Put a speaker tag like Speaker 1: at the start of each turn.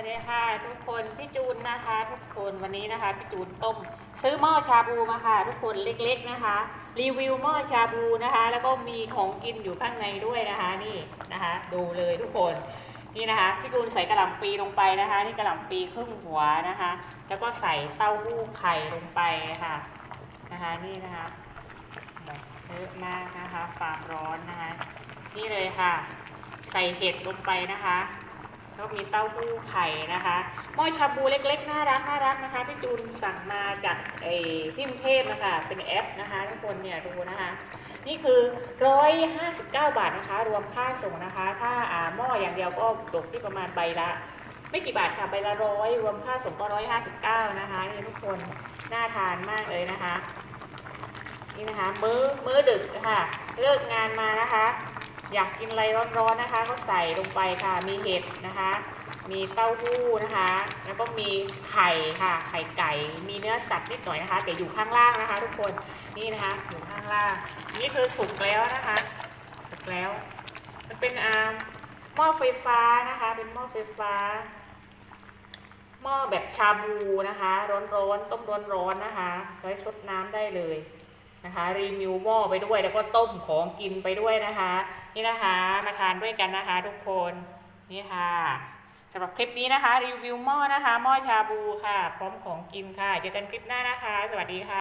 Speaker 1: วัสดีค่ะ ทุกคนพี่จูนนะคะ ทุกคนวันนี้นะคะพี่จูนต้ม ซื้อหม้อชาบูมาค่ะ ทุกคนเล็ก ๆนะคะ รีวิวหม้อชาบูนะคะ แล้วก็มีของกินอยู่ข้างในด้วยนะคะนี่นะคะ ดูเลยทุกคนนี่นะคะพี่จูนใส่กระหล่ำปีลงไปนะคะ นี่กระหล่ำปีครึ่งหัวนะคะ แล้วก็ใส่เต้าหู้ไข่ลงไปค่ะนะคะนี่นะคะเยอะมากนะคะความร้อนนะคะ นี่เลยค่ะ ใส่เห็ดลงไปนะคะ แล้วมีเต้าหู้ไข่นะคะหม้อชาบูเล็กๆ น่ารักน่ารักนะคะพี่จูนสั่งมาจากไอ้ที่กรุงเทพนะคะเป็นแอปนะคะทุกคนเนี่ยดูนะคะ นี่คือ 159 บาทนะคะ รวมค่าส่งนะคะ ถ้าอ่าหม้ออย่างเดียวก็ตกที่ประมาณใบละ ไม่กี่บาทค่ะใบละร้อยรวมค่าส่งก็159นะคะนี่ทุกคนน่าทานมากเลยนะคะนี่นะคะ มื้อมื้อดึกค่ะเลิกงานมานะคะ อยากกินอะไรร้อนๆนะคะ ก็ใส่ลงไปค่ะ มีเห็ดนะคะ มีเต้าหู้นะคะ แล้วก็มีไข่ค่ะ ไข่ไก่ มีเนื้อสัตว์นิดหน่อยนะคะแต่อยู่ข้างล่างนะคะ ทุกคน นี่นะคะอยู่ข้างล่าง นี่คือสุกแล้วนะคะ สุกแล้ว มันเป็นอ่าหม้อไฟฟ้านะคะ เป็นหม้อไฟฟ้า หม้อแบบชาบูนะคะ ร้อนๆ ต้มร้อนๆนะคะใช้ซดน้ำได้เลย นะคะรีวิวหม้อไปด้วยแล้วก็ต้มของกินไปด้วยนะคะ นี่นะคะมาทานด้วยกันนะคะ ทุกคนนี่ค่ะสำหรับคลิปนี้นะคะ รีวิวหม้อนะคะหม้อชาบูค่ะ พร้อมของกินค่ะเจอกันคลิปหน้านะคะ สวัสดีค่ะ